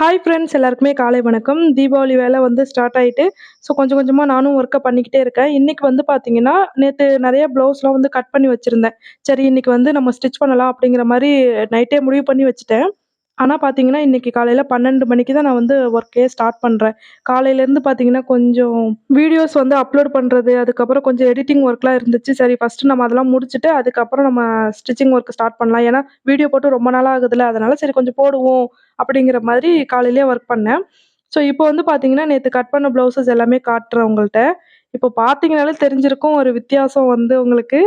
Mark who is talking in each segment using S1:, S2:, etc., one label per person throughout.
S1: Hi friends எல்லாருக்குமே காலை வணக்கம். தீபாவளி வேலை வந்து ஸ்டார்ட் ஆகிட்டு ஸோ கொஞ்சம் கொஞ்சமாக நானும் ஒர்க்கை பண்ணிக்கிட்டே இருக்கேன். இன்றைக்கி வந்து பார்த்தீங்கன்னா நேற்று நிறைய ப்ளவுஸ்லாம் வந்து கட் பண்ணி வச்சுருந்தேன். சரி இன்றைக்கி வந்து நம்ம ஸ்டிச் பண்ணலாம் அப்படிங்கிற மாதிரி நைட்டே முடிவு பண்ணி வச்சுட்டேன். ஆனால் பார்த்தீங்கன்னா இன்னைக்கு காலையில் பன்னெண்டு மணிக்கு தான் நான் வந்து ஒர்க்கே ஸ்டார்ட் பண்ணுறேன் காலையிலேருந்து பார்த்தீங்கன்னா கொஞ்சம் வீடியோஸ் வந்து அப்லோட் பண்ணுறது அதுக்கப்புறம் கொஞ்சம் எடிட்டிங் ஒர்க்லாம் இருந்துச்சு. சரி ஃபஸ்ட்டு நம்ம அதெல்லாம் முடிச்சுட்டு அதுக்கப்புறம் நம்ம ஸ்டிச்சிங் ஒர்க் ஸ்டார்ட் பண்ணலாம். ஏன்னா வீடியோ போட்டு ரொம்ப நாளாக ஆகுதுல்ல அதனால் சரி கொஞ்சம் போடுவோம் அப்படிங்கிற மாதிரி காலையிலேயே ஒர்க் பண்ணேன். ஸோ இப்போ வந்து பார்த்தீங்கன்னா நேற்று கட் பண்ண ப்ளவுசஸ் எல்லாமே காட்டுறேன் உங்கள்கிட்ட இப்போ பார்த்தீங்கனாலே தெரிஞ்சிருக்கும் ஒரு வித்தியாசம் வந்து உங்களுக்கு.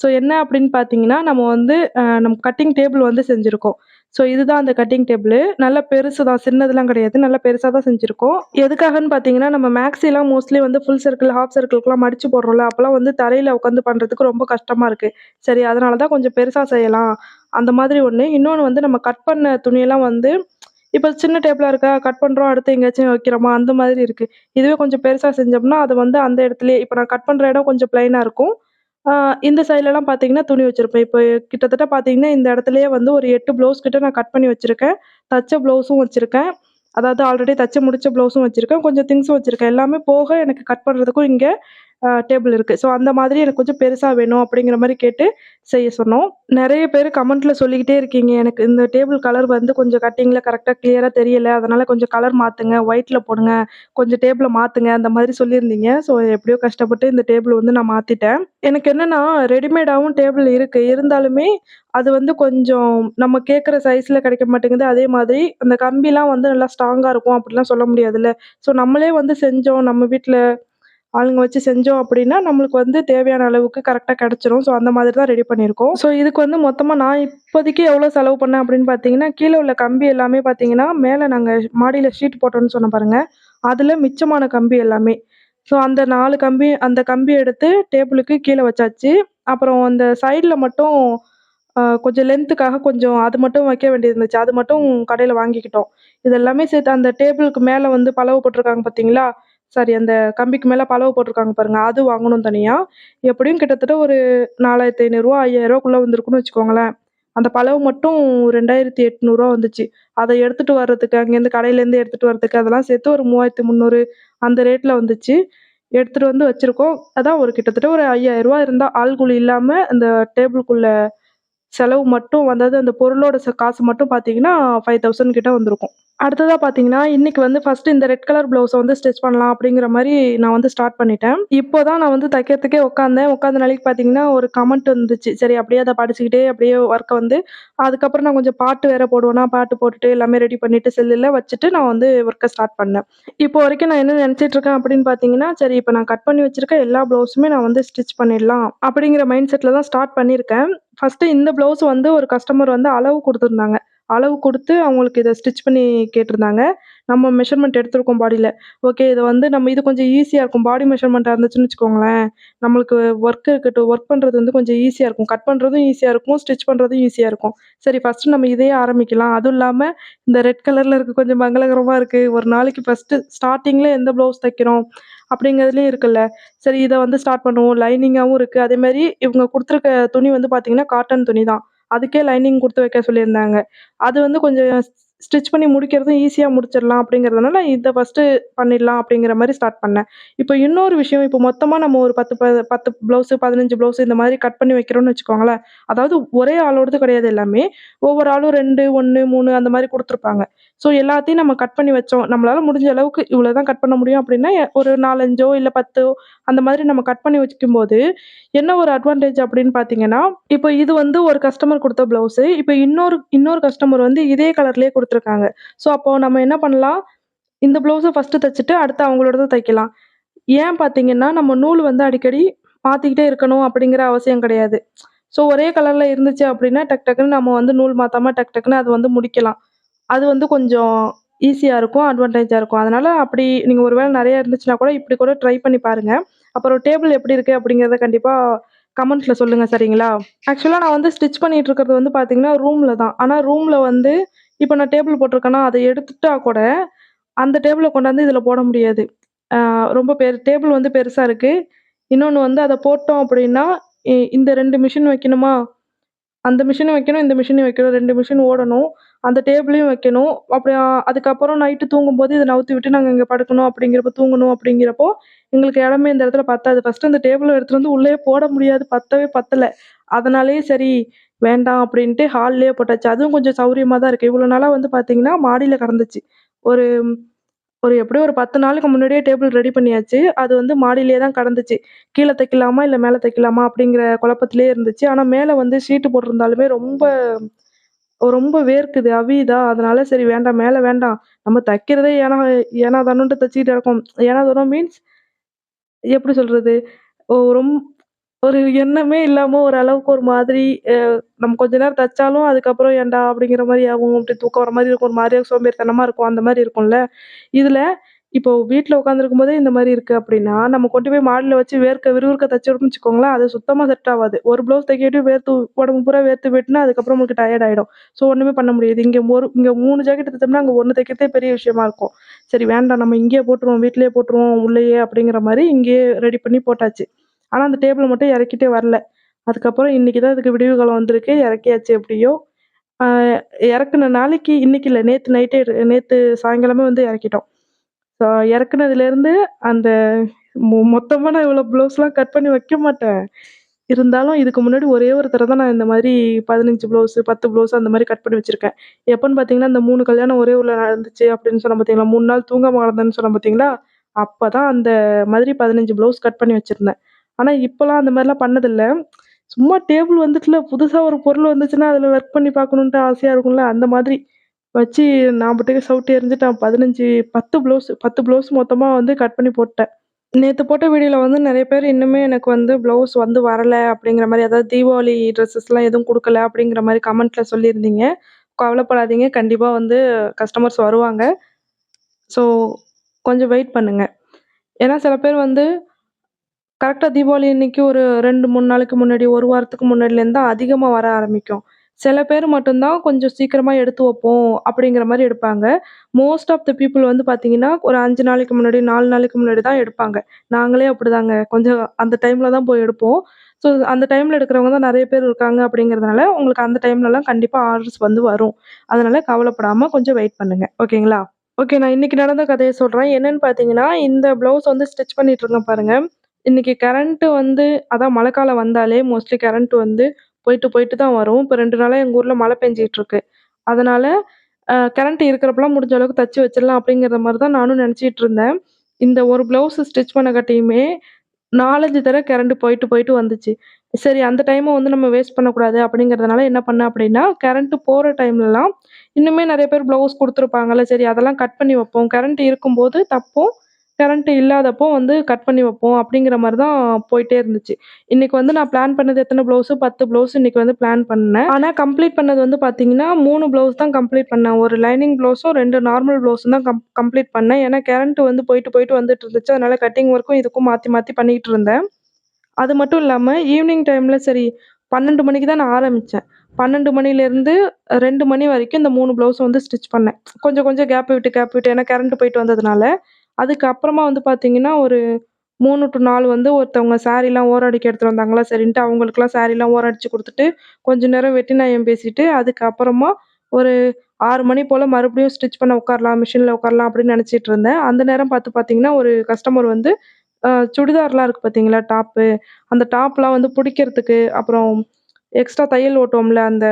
S1: ஸோ என்ன அப்படின்னு பார்த்தீங்கன்னா நம்ம வந்து நம்ம கட்டிங் டேபிள் வந்து செஞ்சுருக்கோம். ஸோ இதுதான் அந்த கட்டிங் டேபிள் நல்ல பெருசு தான் சின்னதெல்லாம் கிடையாது. நல்ல பெருசாக தான் செஞ்சுருக்கோம். எதுக்காகன்னு பார்த்தீங்கன்னா நம்ம மேக்ஸிலாம் மோஸ்ட்லி வந்து ஃபுல் சர்க்கிள் ஹாஃப் சர்க்கிள்க்குலாம் மடிச்சு போடுறோம்ல அப்போலாம் வந்து தரையில் உட்காந்து பண்ணுறதுக்கு ரொம்ப கஷ்டமாக இருக்குது சரி அதனால தான் கொஞ்சம் பெருசாக செய்யலாம். அந்த மாதிரி ஒன்று இன்னொன்று வந்து நம்ம கட் பண்ண துணியெல்லாம் வந்து இப்போ சின்ன டேபிளாக இருக்கா? கட் பண்ணுறோம் அடுத்து எங்கேயாச்சும் வைக்கிறோமா? அந்த மாதிரி இருக்குது இதுவே கொஞ்சம் பெருசாக செஞ்சோம்னா அது வந்து அந்த இடத்துலையே இப்போ நான் கட் பண்ணுற இடம் கொஞ்சம் பிளைனாக இருக்கும். இந்த சைட்லலாம் பார்த்தீங்கன்னா துணி வச்சிருப்பேன். இப்போ கிட்டத்தட்ட பார்த்தீங்கன்னா இந்த இடத்துலயே வந்து ஒரு எட்டு ப்ளவுஸ் கிட்ட நான் கட் பண்ணி வச்சிருக்கேன். தச்ச ப்ளவுஸும் வச்சிருக்கேன். அதாவது ஆல்ரெடி தச்சு முடிச்ச ப்ளவுஸும் வச்சிருக்கேன். கொஞ்சம் திங்ஸும் வச்சிருக்கேன். எல்லாமே போக எனக்கு கட் பண்ணுறதுக்கும் இங்கே டேபிள் இருக்குது ஸோ அந்த மாதிரி எனக்கு கொஞ்சம் பெருசாக வேணும் அப்படிங்கிற மாதிரி கேட்டு செய்ய சொன்னோம். நிறைய பேர் கமெண்ட்டில் சொல்லிக்கிட்டே இருக்கீங்க. எனக்கு இந்த டேபிள் கலர் வந்து கொஞ்சம் கட்டிங்கில் கரெக்டாக கிளியராக தெரியலை. அதனால் கொஞ்சம் கலர் மாற்றுங்க ஒயிட்டில் போடுங்க. கொஞ்சம் டேபிளை மாற்றுங்க அந்த மாதிரி சொல்லியிருந்தீங்க. ஸோ எப்படியோ கஷ்டப்பட்டு இந்த டேபிள் வந்து நான் மாற்றிட்டேன் எனக்கு என்னன்னா ரெடிமேடாகவும் டேபிள் இருக்குது இருந்தாலுமே அது வந்து கொஞ்சம் நம்ம கேட்குற சைஸில் கிடைக்க மாட்டேங்குது. அதே மாதிரி அந்த கம்பிலாம் வந்து நல்லா ஸ்ட்ராங்காக இருக்கும். அப்படிலாம் சொல்ல முடியாதுல்ல. ஸோ நம்மளே வந்து செஞ்சோம். நம்ம வீட்டில் ஆளுங்க வச்சு செஞ்சோம் அப்படின்னா நம்மளுக்கு வந்து தேவையான அளவுக்கு கரெக்டாக கிடச்சிரும். ஸோ அந்த மாதிரி தான் ரெடி பண்ணியிருக்கோம். ஸோ இதுக்கு வந்து மொத்தமாக நான் இப்போதைக்கு எவ்வளோ செலவு பண்ணேன் அப்படின்னு பார்த்தீங்கன்னா கீழே உள்ள கம்பி எல்லாமே பார்த்தீங்கன்னா மேலே நாங்கள் மாடியில் ஷீட் போட்டோம்னு சொன்ன பாருங்கள் அதில் மிச்சமான கம்பி எல்லாமே. ஸோ அந்த நாலு கம்பி அந்த கம்பி எடுத்து டேபிளுக்கு கீழே வச்சாச்சு. அப்புறம் அந்த சைடில் மட்டும் கொஞ்சம் லென்த்துக்காக கொஞ்சம் அது மட்டும் வைக்க வேண்டியது இருந்துச்சு. அது மட்டும் கடையில் வாங்கிக்கிட்டோம். இது எல்லாமே சேர்த்து அந்த டேபிளுக்கு மேலே வந்து பலவு போட்டிருக்காங்க பார்த்தீங்களா? சாரி அந்த கம்பிக்கு மேலே பலவை போட்டிருக்காங்க பாருங்கள் அது வாங்கணும் தனியாக எப்படியும் கிட்டத்தட்ட ஒரு நாலாயிரத்தி ஐநூறுரூவா ஐயாயிரரூவாக்குள்ளே வந்திருக்குன்னு வச்சுக்கோங்களேன். அந்த பலவு மட்டும் ரெண்டாயிரத்தி எட்நூறுரூவா வந்துச்சு. அதை எடுத்துகிட்டு வர்றதுக்கு அங்கேருந்து கடையிலேருந்து எடுத்துகிட்டு வர்றதுக்கு அதெல்லாம் சேர்த்து ஒரு மூவாயிரத்தி முந்நூறு அந்த ரேட்டில் வந்துச்சு. எடுத்துகிட்டு வந்து வச்சுருக்கோம். அதான் ஒரு கிட்டத்தட்ட ஒரு ஐயாயிரரூவா இருந்தால் ஆள் கூலி இல்லாமல் அந்த டேபிளுக்குள்ளே செலவு மட்டும் வந்தது அந்த பொருளோட ச காசு மட்டும் பார்த்தீங்கன்னா ஃபைவ் தௌசண்ட் கிட்ட வந்திருக்கும். அடுத்ததாக பார்த்தீங்கன்னா இன்னைக்கு வந்து ஃபர்ஸ்ட் இந்த ரெட் கலர் ப்ளவுஸை வந்து ஸ்டிச் பண்ணலாம் அப்படிங்கிற மாதிரி நான் வந்து ஸ்டார்ட் பண்ணிட்டேன். இப்போ தான் நான் வந்து தைக்கிறதுக்கே உட்காந்தேன் உட்காந்த நாளைக்கு பார்த்தீங்கன்னா ஒரு கமெண்ட் வந்துச்சு. சரி அப்படியே அதை படிச்சுக்கிட்டே அப்படியே ஒர்க்கை வந்து அதுக்கப்புறம் நான் கொஞ்சம் பாட்டு வேற போடுவேன்னா பாட்டு போட்டுட்டு எல்லாமே ரெடி பண்ணிட்டு செல்லில் வச்சுட்டு நான் வந்து ஒர்க்கை ஸ்டார்ட் பண்ணேன். இப்போ வரைக்கும் நான் என்ன நினச்சிட்டு இருக்கேன் அப்படின்னு பார்த்தீங்கன்னா சரி இப்போ நான் கட் பண்ணி வச்சிருக்க எல்லா ப்ளவுஸுமே நான் வந்து ஸ்டிச் பண்ணிடலாம் அப்படிங்கிற மைண்ட் செட்டில் தான் ஸ்டார்ட் பண்ணியிருக்கேன். ஃபஸ்ட்டு இந்த ப்ளவுஸ் வந்து ஒரு கஸ்டமர் வந்து அளவு கொடுத்துருந்தாங்க. அளவு கொடுத்து அவங்களுக்கு இதை ஸ்டிச் பண்ணி கேட்டிருந்தாங்க. நம்ம மெஷர்மெண்ட் எடுத்திருக்கோம் பாடியில் ஓகே இதை வந்து நம்ம இது கொஞ்சம் ஈஸியாக இருக்கும். பாடி மெஷர்மெண்ட்டாக இருந்துச்சுன்னு வச்சுக்கோங்களேன். நம்மளுக்கு ஒர்க் இருக்கட்டும். ஒர்க் பண்ணுறது வந்து கொஞ்சம் ஈஸியாக இருக்கும். கட் பண்ணுறதும் ஈஸியாக இருக்கும். ஸ்டிச் பண்ணுறதும் ஈஸியாக இருக்கும். சரி ஃபஸ்ட்டு நம்ம இதையே ஆரம்பிக்கலாம். அதுவும் இல்லாமல் இந்த ரெட் கலரில் இருக்க கொஞ்சம் மங்களகரமாக இருக்குது ஒரு நாளைக்கு ஃபஸ்ட்டு ஸ்டார்டிங்கில் எந்த ப்ளவுஸ் தைக்கிறோம்? அப்படிங்கிறதுலையும் இருக்குல்ல. சரி இதை வந்து ஸ்டார்ட் பண்ணுவோம். லைனிங்காகவும் இருக்குது அதே மாதிரி இவங்க கொடுத்துருக்க துணி வந்து பார்த்திங்கன்னா காட்டன் துணி தான். அதுக்கே லைனிங் கொடுத்து வைக்க சொல்லியிருந்தாங்க. அது வந்து கொஞ்சம் ஸ்டிச் பண்ணி முடிக்கிறதும் ஈஸியாக முடிச்சிடலாம் அப்படிங்கிறதுனால இதை ஃபஸ்ட்டு பண்ணிடலாம் அப்படிங்கிற மாதிரி ஸ்டார்ட் பண்ணேன். இப்போ இன்னொரு விஷயம் இப்போ மொத்தமாக நம்ம ஒரு பத்து ப பத்து ப்ளவுஸு பதினஞ்சு ப்ளவுஸ் இந்த மாதிரி கட் பண்ணி வைக்கிறோம்னு வச்சுக்கோங்களேன். அதாவது ஒரே ஆளோடது கிடையாது எல்லாமே. ஒவ்வொரு ஆளும் ரெண்டு ஒன்று மூணு அந்த மாதிரி கொடுத்துருப்பாங்க. ஸோ எல்லாத்தையும் நம்ம கட் பண்ணி வச்சோம். நம்மளால் முடிஞ்ச அளவுக்கு இவ்வளோ தான் கட் பண்ண முடியும் அப்படின்னா ஒரு நாலஞ்சோ இல்லை பத்தோ அந்த மாதிரி நம்ம கட் பண்ணி வைக்கும்போது என்ன ஒரு அட்வான்டேஜ் அப்படின்னு பார்த்தீங்கன்னா இப்போ இது வந்து ஒரு கஸ்டமர் கொடுத்த ப்ளவுஸு இப்போ இன்னொரு இன்னொரு கஸ்டமர் வந்து இதே கலர்லேயே கொடுத்துருக்காங்க. ஸோ அப்போ நம்ம என்ன பண்ணலாம்? இந்த ப்ளவுஸை ஃபஸ்ட்டு தைச்சிட்டு அடுத்து அவங்களோட தைக்கலாம். ஏன் பார்த்தீங்கன்னா நம்ம நூல் வந்து அடிக்கடி மாற்றிக்கிட்டே இருக்கணும் அப்படிங்கிற அவசியம் கிடையாது. ஸோ ஒரே கலரில் இருந்துச்சு அப்படின்னா டக் டக்குன்னு நம்ம வந்து நூல் மாற்றாமல் டக் டக்குன்னு அது வந்து முடிக்கலாம். அது வந்து கொஞ்சம் ஈஸியாக இருக்கும் அட்வான்டேஜாக இருக்கும். அதனால் அப்படி நீங்கள் ஒரு வேளை நிறைய இருந்துச்சுன்னா கூட இப்படி கூட ட்ரை பண்ணி பாருங்கள் அப்புறம் டேபிள் எப்படி இருக்குது அப்படிங்கிறத கண்டிப்பாக கமெண்ட்ஸில் சொல்லுங்கள் சரிங்களா? ஆக்சுவலாக நான் வந்து ஸ்டிச் பண்ணிட்டு இருக்கிறது வந்து பார்த்தீங்கன்னா ரூமில் தான். ஆனால் ரூமில் வந்து இப்போ நான் டேபிள் போட்டிருக்கேன்னா அதை எடுத்துட்டா கூட அந்த டேபிளை கொண்டாந்து இதில் போட முடியாது. ரொம்ப பெரு டேபிள் வந்து பெருசாக இருக்குது இன்னொன்று வந்து அதை போட்டோம் அப்படின்னா இ- இந்த ரெண்டு மிஷின் வைக்கணுமா? அந்த மிஷினும் வைக்கணும் இந்த மிஷினும் வைக்கணும் ரெண்டு மிஷின் ஓடணும். அந்த டேபிளையும் வைக்கணும். அப்படி அதுக்கப்புறம் நைட்டு தூங்கும்போது இதை நவுத்தி விட்டு நாங்கள் இங்கே படுக்கணும் அப்படிங்கிறப்போ தூங்கணும் அப்படிங்கிறப்போ, எங்களுக்கு இடமே இந்த இடத்துல பத்தாது. ஃபர்ஸ்ட்டு அந்த டேபிளை எடுத்துகிட்டு வந்து உள்ளே போட முடியாது. பத்தவே பத்தல. அதனாலேயே சரி வேண்டாம் அப்படின்ட்டு ஹால்லேயே போட்டாச்சு. அதுவும் கொஞ்சம் சௌரியமாக தான் இருக்குது இவ்வளோ நாளாக வந்து பார்த்தீங்கன்னா, மாடியில் கிடந்துச்சு ஒரு ஒரு எப்படியும் ஒரு 10 நாளுக்கு முன்னாடியே டேபிள் ரெடி பண்ணியாச்சு. அது வந்து மாடியிலேயே தான் கடந்துச்சு. கீழே தைக்கலாமா? இல்லை மேலே தைக்கலாமா? அப்படிங்கிற குழப்பத்திலே இருந்துச்சு. ஆனால் மேலே வந்து ஷீட்டு போட்டிருந்தாலுமே ரொம்ப ரொம்ப வேர்க்குது, அவியுதா, அதனால சரி வேண்டாம், மேலே வேண்டாம். நம்ம தைக்கிறதே ஏனா ஏனா தானோன்ட்டு தச்சுக்கிட்டு இருக்கோம். ஏனா தானோ மீன்ஸ் எப்படி சொல்றது? ஓ ரொம் ஒரு எண்ணமே இல்லாமல் ஒரு அளவுக்கு ஒரு மாதிரி நம்ம கொஞ்ச நேரம் தைச்சாலும் அதுக்கப்புறம் ஏன்டா அப்படிங்கிற மாதிரி ஆகும். அப்படி தூக்கம் வர மாதிரி இருக்கும். ஒரு மாதிரியாக சோம்பேறித்தனமாக இருக்கும். அந்த மாதிரி இருக்கும்ல. இதில் இப்போ வீட்ல உட்காந்துருக்கும்போதே இந்த மாரி இருக்கு அப்படின்னா, நம்ம கொண்டு போய் மாடில வச்சு வேர்க்க விறுவிறுக்க தச்சோம்னு வச்சுக்கோங்களேன், அது சுத்தமா செட் ஆவாது. ஒரு ப்ளவுஸ் தைக்கட்டி வேர்த்து உடம்பு பூரா வேர்த்து போயிட்டுன்னா, அதுக்கப்புறம் நமக்கு டயர்ட் ஆயிடும். ஸோ ஒண்ணுமே பண்ண முடியாது. இங்க ஒரு இங்க 3 ஜாக்கெட் தைச்சோம்னா, அங்க 1 தைக்கிறதே பெரிய விஷயமா இருக்கும். சரி வேண்டாம் நம்ம இங்கேயே போட்டுருவோம், வீட்லயே போட்டுருவோம் உள்ளயே அப்படிங்கிற மாரி இங்கேயே ரெடி பண்ணி போட்டாச்சு. ஆனா அந்த டேபிள மட்டும் இறக்கிட்டே வரல. அதுக்கப்புறம் இன்னைக்கு தான் இதுக்கு விடிவு காலம் வந்திருக்கு. இறக்கியாச்சு எப்படியோ. ஆ இறக்குன நாளைக்கு இன்னைக்கு இல்ல நேத்து நைட்டே நேத்து சாயங்காலமே வந்து இறக்கிட்டோம். ஸோ இறக்குனதுலேருந்து அந்த மொ மொத்தமாக நான் இவ்வளோ ப்ளவுஸ்லாம் கட் பண்ணி வைக்க மாட்டேன். இருந்தாலும் இதுக்கு முன்னாடி ஒரே ஒரு தடவ தான் நான் இந்த மாதிரி 15 ப்ளவுஸு, பத்து ப்ளவுஸ் அந்த மாதிரி கட் பண்ணி வச்சுருக்கேன் எப்போன்னு பார்த்தீங்கன்னா, இந்த மூணு கல்யாணம் ஒரே ஊர்ல நடந்துச்சு அப்படின்னு சொன்னேன் பார்த்தீங்களா? மூணு நாள் தூங்காம கிடந்தேன்னு சொன்னேன் பார்த்தீங்களா? அப்பதான் அந்த மாதிரி 15 ப்ளவுஸ் கட் பண்ணி வச்சுருந்தேன் ஆனால் இப்போலாம் அந்த மாதிரிலாம் பண்ணதில்லை சும்மா டேபிள் வந்துட்டுல புதுசாக ஒரு பொருள் வந்துச்சுன்னா, அதில் ஒர்க் பண்ணி பார்க்கணுன்ட்டு ஆசையாக இருக்கும்ல, அந்த மாதிரி வச்சு நான் பாட்டுக்கு சவுட்டி எறிஞ்சுட்டேன். 15 10 ப்ளவுஸ் 10 ப்ளவுஸ் மொத்தமாக வந்து கட் பண்ணி போட்டேன். நேற்று போட்ட வீடியோவில் வந்து நிறைய பேர் இன்னுமே எனக்கு வந்து ப்ளவுஸ் வந்து வரலை அப்படிங்கிற மாதிரி அதாவது தீபாவளி ட்ரெஸ்ஸஸ்லாம் எதுவும் கொடுக்கல அப்படிங்கிற மாதிரி கமெண்ட்டில் சொல்லியிருந்தீங்க. கவலைப்படாதீங்க. கண்டிப்பாக வந்து கஸ்டமர்ஸ் வருவாங்க. ஸோ கொஞ்சம் வெயிட் பண்ணுங்க. ஏன்னா சில பேர் வந்து கரெக்டாக தீபாவளி இன்னைக்கு ஒரு 2, 3 நாளைக்கு முன்னாடி, ஒரு வாரத்துக்கு முன்னாடிலேருந்து தான் அதிகமாக வர ஆரம்பிக்கும். சில பேர் மட்டும்தான் கொஞ்சம் சீக்கிரமாக எடுத்து வைப்போம் அப்படிங்கிற மாதிரி எடுப்பாங்க. மோஸ்ட் ஆஃப் த பீப்புள் வந்து பார்த்தீங்கன்னா, ஒரு அஞ்சு நாளைக்கு முன்னாடி, நாலு நாளைக்கு முன்னாடி தான் எடுப்பாங்க. நாங்களே அப்படிதாங்க. கொஞ்சம் அந்த டைமில் தான் போய் எடுப்போம். ஸோ அந்த டைமில் எடுக்கிறவங்க தான் நிறைய பேர் இருக்காங்க அப்படிங்கிறதுனால, உங்களுக்கு அந்த டைம்லலாம் கண்டிப்பாக ஆர்டர்ஸ் வந்து வரும். அதனால் கவலைப்படாமல் கொஞ்சம் வெயிட் பண்ணுங்கள் ஓகேங்களா? ஓகே. நான் இன்றைக்கி நடந்த கதையை சொல்கிறேன் என்னென்னு பார்த்தீங்கன்னா, இந்த ப்ளவுஸ் வந்து ஸ்டிச் பண்ணிகிட்ருக்கேன் பாருங்கள் இன்றைக்கி கரண்ட்டு வந்து அதான் மழைக்காலம் வந்தாலே மோஸ்ட்லி கரண்ட் வந்து போயிட்டு, போயிட்டு தான் வரும். இப்போ 2 நாளா எங்க ஊர்ல மழை பெஞ்சிட்டுருக்கு அதனால அ கரண்ட் இருக்கிறப்பலாம் முடிஞ்ச அளவுக்கு தச்சு வச்சிடலாம் அப்படிங்கிற மாரி தான் நானும் நெனச்சுட்டு இருந்தேன். இந்த ஒரு ப்ளவுஸ் ஸ்டிச் பண்ணங்காட்டியுமே 4, 5 தடவ கரண்ட் போயிட்டு, போயிட்டு வந்துச்சு. சரி அந்த டைம வந்து நம்ம வேஸ்ட் பண்ணக்கூடாது அப்படிங்கிறதுனால என்ன பண்ணேன் அப்படின்னா, கரண்ட் போற டைம்லலாம் இன்னுமே நெறைய பேர் ப்ளவுஸ் குடுத்துருப்பாங்கல்ல. சரி அதெல்லாம் கட் பண்ணி வைப்போம். கரண்ட் இருக்கும்போது தப்போம். கரண்ட் இல்லாதப்போ வந்து கட் பண்ணி வைப்போம் அப்படிங்கிற மாதிரி தான் போயிட்டே இருந்துச்சு. இன்னைக்கு வந்து நான் பிளான் பண்ணது எத்தனை ப்ளவுஸு 10 ப்ளவுஸ் இன்னைக்கு வந்து பிளான் பண்ணேன். ஆனால் கம்ப்ளீட் பண்ணது வந்து பார்த்தீங்கன்னா, மூணு ப்ளவுஸ் தான் கம்ப்ளீட் பண்ணேன். ஒரு லைனிங் ப்ளவுஸும், ரெண்டு நார்மல் ப்ளவுஸும் தான் கம் கம்ப்ளீட் பண்ணேன். ஏன்னா கரண்ட் வந்து போயிட்டு, போயிட்டு வந்துட்டு இருந்துச்சு. அதனால கட்டிங் ஒர்க்கும் இதுக்கும் மாற்றி மாற்றி பண்ணிகிட்டு இருந்தேன். அது மட்டும் இல்லாமல் ஈவினிங் டைமில் சரி 12 மணிக்கு தான் நான் ஆரம்பித்தேன் பன்னெண்டு மணிலேருந்து ரெண்டு மணி வரைக்கும் இந்த மூணு ப்ளவுஸ் வந்து ஸ்டிச் பண்ணேன். கொஞ்சம், கொஞ்சம் கேப் விட்டு, கேப் விட்டு ஏன்னா கரண்ட் போயிட்டு வந்ததுனால. அதுக்கப்புறமா வந்து பார்த்தீங்கன்னா, ஒரு மூணு டு நாலு வந்து ஒருத்தவங்க ஸாரீலாம் ஓரடிக்க எடுத்துகிட்டு எடுத்துட்டு வந்தாங்களா, சரின்ட்டு அவங்களுக்குலாம் சாரீலாம் ஓரடிச்சு கொடுத்துட்டு கொஞ்ச நேரம் வெட்டி நாயம் பேசிட்டு, அதுக்கப்புறமா ஒரு ஆறு மணி போல் மறுபடியும் ஸ்டிச் பண்ண உட்காரலாம், மிஷினில் உட்காரலாம் அப்படின்னு நினச்சிட்டு இருந்தேன். அந்த நேரம் பார்த்து பார்த்தீங்கன்னா, ஒரு கஸ்டமர் வந்து சுடிதார்லாம் இருக்குது பார்த்தீங்களா, டாப்பு. அந்த டாப்லாம் வந்து பிடிக்கிறதுக்கு அப்புறம் எக்ஸ்ட்ரா தையல் ஓட்டுவோம்ல, அந்த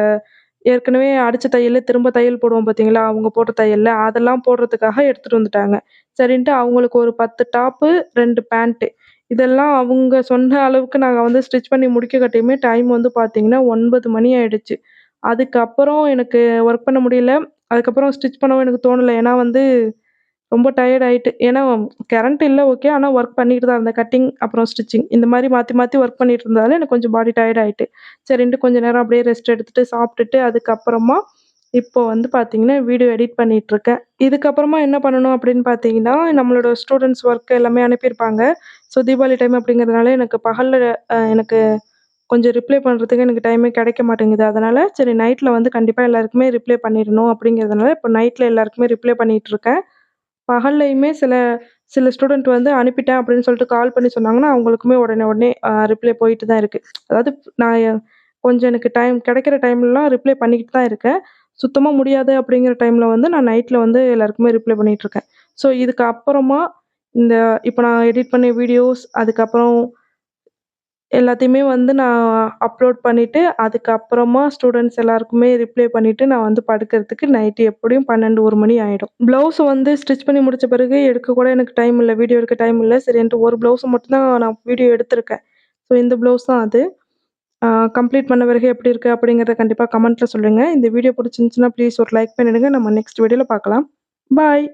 S1: ஏற்கனவே அடிச்ச தையல் திரும்ப தையல் போடுவோம் பார்த்தீங்களா, அவங்க போட்ட தையலில் அதெல்லாம் போடுறதுக்காக எடுத்துகிட்டு வந்துட்டாங்க. சரின்ட்டு அவங்களுக்கு ஒரு 10 டாப்பு, ரெண்டு பேண்ட்டு. இதெல்லாம் அவங்க சொன்ன அளவுக்கு நாங்கள் வந்து ஸ்டிச் பண்ணி முடிக்கக்காட்டியுமே டைம் வந்து பார்த்தீங்கன்னா, ஒன்பது மணி ஆயிடுச்சு. அதுக்கப்புறம் எனக்கு ஒர்க் பண்ண முடியல. அதுக்கப்புறம் ஸ்டிச் பண்ணவும் எனக்கு தோணல. ஏன்னா வந்து ரொம்ப டயர்ட் ஆயிட்டு. ஏன்னா கரண்ட் இல்லை ஓகே. ஆனால் ஒர்க் பண்ணிட்டு தான் இருந்தேன். கட்டிங் அப்புறம் ஸ்டிச்சிங் இந்த மாதிரி மாற்றி மாற்றி ஒர்க் பண்ணிட்டு இருந்ததால எனக்கு கொஞ்சம் பாடி டயர்ட் ஆகிட்டு சரின்ட்டு கொஞ்சம் நேரம் அப்படியே ரெஸ்ட் எடுத்துகிட்டு சாப்பிட்டுட்டு அதுக்கப்புறமா இப்போ வந்து பார்த்தீங்கன்னா, வீடியோ எடிட் பண்ணிகிட்ருக்கேன் இதுக்கப்புறமா என்ன பண்ணணும் அப்படின்னு பார்த்தீங்கன்னா, நம்மளோட ஸ்டூடெண்ட்ஸ் ஒர்க் எல்லாமே அனுப்பியிருப்பாங்க. ஸோ தீபாவளி டைம் அப்படிங்கிறதுனால எனக்கு பகலில் எனக்கு கொஞ்சம் ரிப்ளை பண்ணுறதுக்கு எனக்கு டைமே கிடைக்க மாட்டேங்குது. அதனால் சரி நைட்டில் வந்து கண்டிப்பாக எல்லாருக்குமே ரிப்ளை பண்ணிடணும் அப்படிங்கிறதுனால, இப்போ நைட்டில் எல்லாருக்குமே ரிப்ளை பண்ணிகிட்ருக்கேன் பகல்லையுமே சில சில ஸ்டூடெண்ட் வந்து அனுப்பிட்டேன் அப்படின்னு சொல்லிட்டு கால் பண்ணி சொன்னாங்கன்னா, அவங்களுக்குமே உடனே உடனே ரிப்ளை போயிட்டு தான் இருக்குது அதாவது நான் கொஞ்சம் எனக்கு டைம் கிடைக்கிற டைம்லலாம் ரிப்ளை பண்ணிக்கிட்டு தான் இருக்கேன். சுத்தமாக முடியாது அப்படிங்கிற டைமில் வந்து நான் நைட்டில் வந்து எல்லாருக்குமே ரிப்ளை பண்ணிகிட்ருக்கேன் ஸோ இதுக்கு அப்புறமா இந்த இப்போ நான் எடிட் பண்ண வீடியோஸ், அதுக்கப்புறம் எல்லாத்தையுமே வந்து நான் அப்லோட் பண்ணிவிட்டு அதுக்கப்புறமா ஸ்டூடெண்ட்ஸ் எல்லாருக்குமே ரிப்ளை பண்ணிவிட்டு நான் வந்து படுக்கிறதுக்கு நைட்டு எப்படியும் 12, 1 மணி ஆயிடும். ப்ளவுஸ் வந்து ஸ்டிச் பண்ணி முடித்த பிறகு எடுக்க கூட எனக்கு டைம் இல்லை வீடியோ எடுக்க டைம் இல்லை சரின்ட்டு ஒரு ப்ளவுஸ மட்டும்தான் நான் வீடியோ எடுத்திருக்கேன். ஸோ இந்த ப்ளவுஸ் தான் அது. கம்ப்ளீட் பண்ண பிறகு எப்படி இருக்குது அப்படிங்கிறத கண்டிப்பாக கமெண்ட்டில் சொல்லுங்கள் இந்த வீடியோ பிடிச்சிருந்துச்சுன்னா ப்ளீஸ் ஒரு லைக் பண்ணிவிடுங்க நம்ம நெக்ஸ்ட் வீடியோவில் பார்க்கலாம். பாய்.